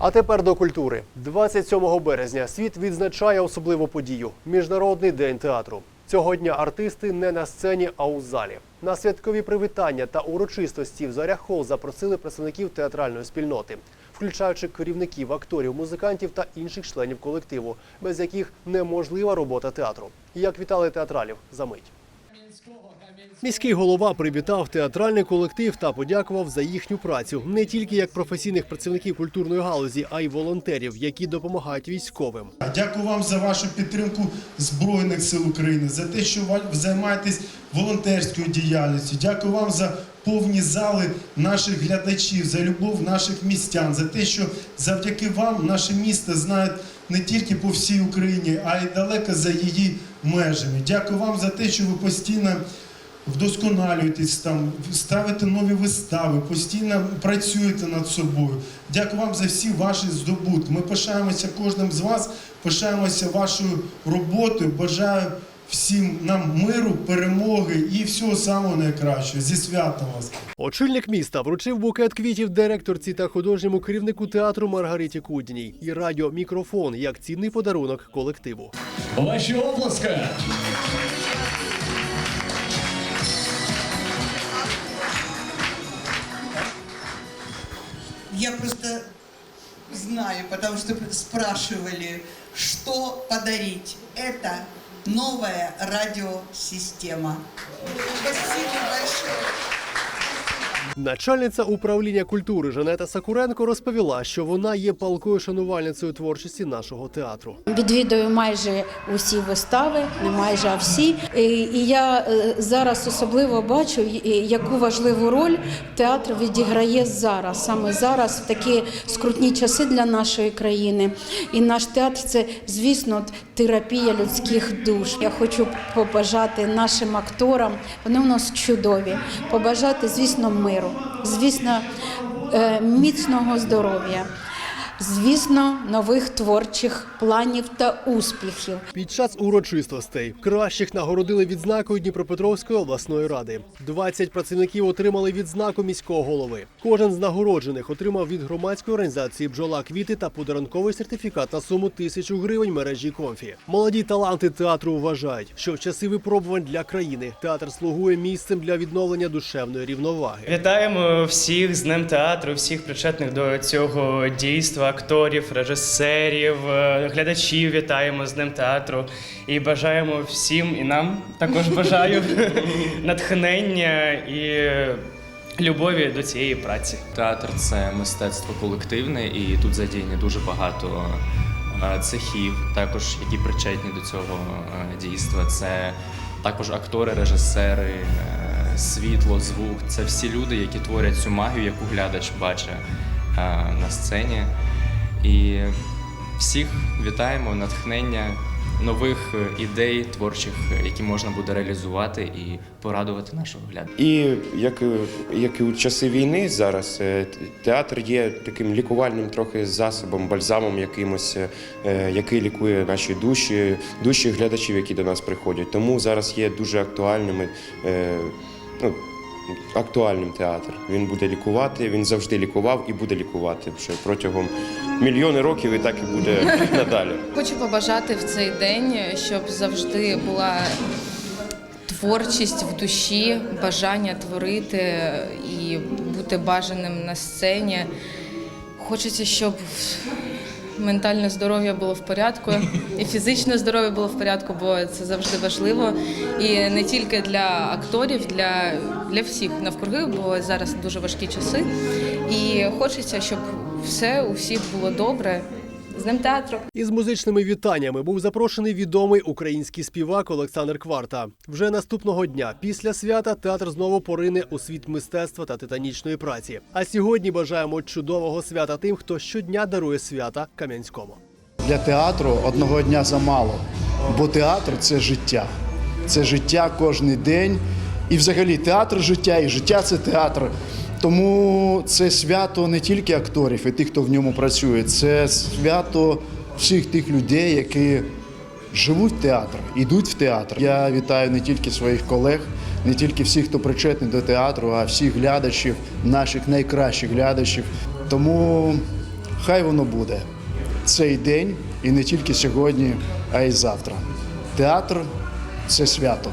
А тепер до культури. 27 березня світ відзначає особливу подію Міжнародний день театру. Цього дня артисти не на сцені, а у залі. На святкові привітання та урочистості в Заря Холл запросили представників театральної спільноти, включаючи керівників, акторів, музикантів та інших членів колективу, без яких неможлива робота театру. Як вітали театралів за мить. Міський голова привітав театральний колектив та подякував за їхню працю не тільки як професійних працівників культурної галузі, а й волонтерів, які допомагають військовим. Дякую вам за вашу підтримку Збройних сил України, за те, що ви займаєтесь волонтерською діяльністю. Дякую вам за повні зали наших глядачів, за любов наших містян, за те, що завдяки вам наше місто знають не тільки по всій Україні, а й далеко за її межами. Дякую вам за те, що ви постійно вдосконалюєтесь там, ставите нові вистави, постійно працюєте над собою. Дякую вам за всі ваші здобутки. Ми пишаємося кожним з вас, пишаємося вашою роботою. Бажаю всім нам миру, перемоги і всього самого найкращого. Зі святом вас! Очільник міста вручив букет квітів директорці та художньому керівнику театру Маргариті Кудній і радіомікрофон як цінний подарунок колективу. Ваші оплески! Я просто знаю, потому что спрашивали, что подарить. Это новая радиосистема. Спасибо большое. Начальниця управління культури Жанета Сакуренко розповіла, що вона є палкою шанувальницею творчості нашого театру. Відвідую майже усі вистави, не майже а всі. І я е, зараз особливо бачу, яку важливу роль театр відіграє зараз, саме зараз, в такі скрутні часи для нашої країни. І наш театр це, звісно, терапія людських душ. Я хочу побажати нашим акторам, вони у нас чудові, побажати, звісно, миру, звісно, е, міцного здоров'я. Звісно, нових творчих планів та успіхів. Під час урочистостей кращих нагородили відзнакою Дніпропетровської обласної ради. 20 працівників отримали відзнаку міського голови. Кожен з нагороджених отримав від громадської організації бджола квіти та подарунковий сертифікат на суму тисячу гривень мережі конфі. Молоді таланти театру вважають, що в часи випробувань для країни театр слугує місцем для відновлення душевної рівноваги. Вітаємо всіх з Днем театру, всіх причетних до цього дійства, акторів, режисерів, е, глядачів. Вітаємо з Днем театру і бажаємо всім і нам також бажаю натхнення і любові до цієї праці. Театр це мистецтво колективне, і тут задіяні дуже багато е, цехів, також які причетні до цього е, дійства. Це також актори, режисери, світло, звук. Це всі люди, які творять цю магію, яку глядач бачить на сцені. І всіх вітаємо, натхнення нових е, ідей творчих, е, які можна буде реалізувати і порадувати нашого глядача. І як, і- як і у часи війни зараз е, театр є таким лікувальним трохи засобом, бальзамом якимось, е, який лікує наші душі, душі глядачів, які до нас приходять. Тому зараз є дуже актуальними. е, Ну, Актуальним театр. Він буде лікувати, він завжди лікував і буде лікувати вже протягом мільйони років, і так і буде надалі. Хочу побажати в цей день, щоб завжди була творчість в душі, бажання творити і бути бажаним на сцені. Хочеться, щоб ментальне здоров'я було в порядку, і фізичне здоров'я було в порядку, бо це завжди важливо. І не тільки для акторів, для, для всіх навкруги, бо зараз дуже важкі часи. І хочеться, щоб все у всіх було добре. З ним театру. Із музичними вітаннями був запрошений відомий український співак Олександр Кварта. Вже наступного дня, після свята, театр знову порине у світ мистецтва та титанічної праці. А сьогодні бажаємо чудового свята тим, хто щодня дарує свята Кам'янському. Для театру одного дня замало, бо театр це життя. Це життя кожен день. І взагалі театр життя, і життя це театр. Тому це свято не тільки акторів і тих, хто в ньому працює, це свято всіх тих людей, які живуть в театр, йдуть в театр. Я вітаю не тільки своїх колег, не тільки всіх, хто причетний до театру, а всіх глядачів, наших найкращих глядачів. Тому хай воно буде цей день і не тільки сьогодні, а й завтра. Театр це свято.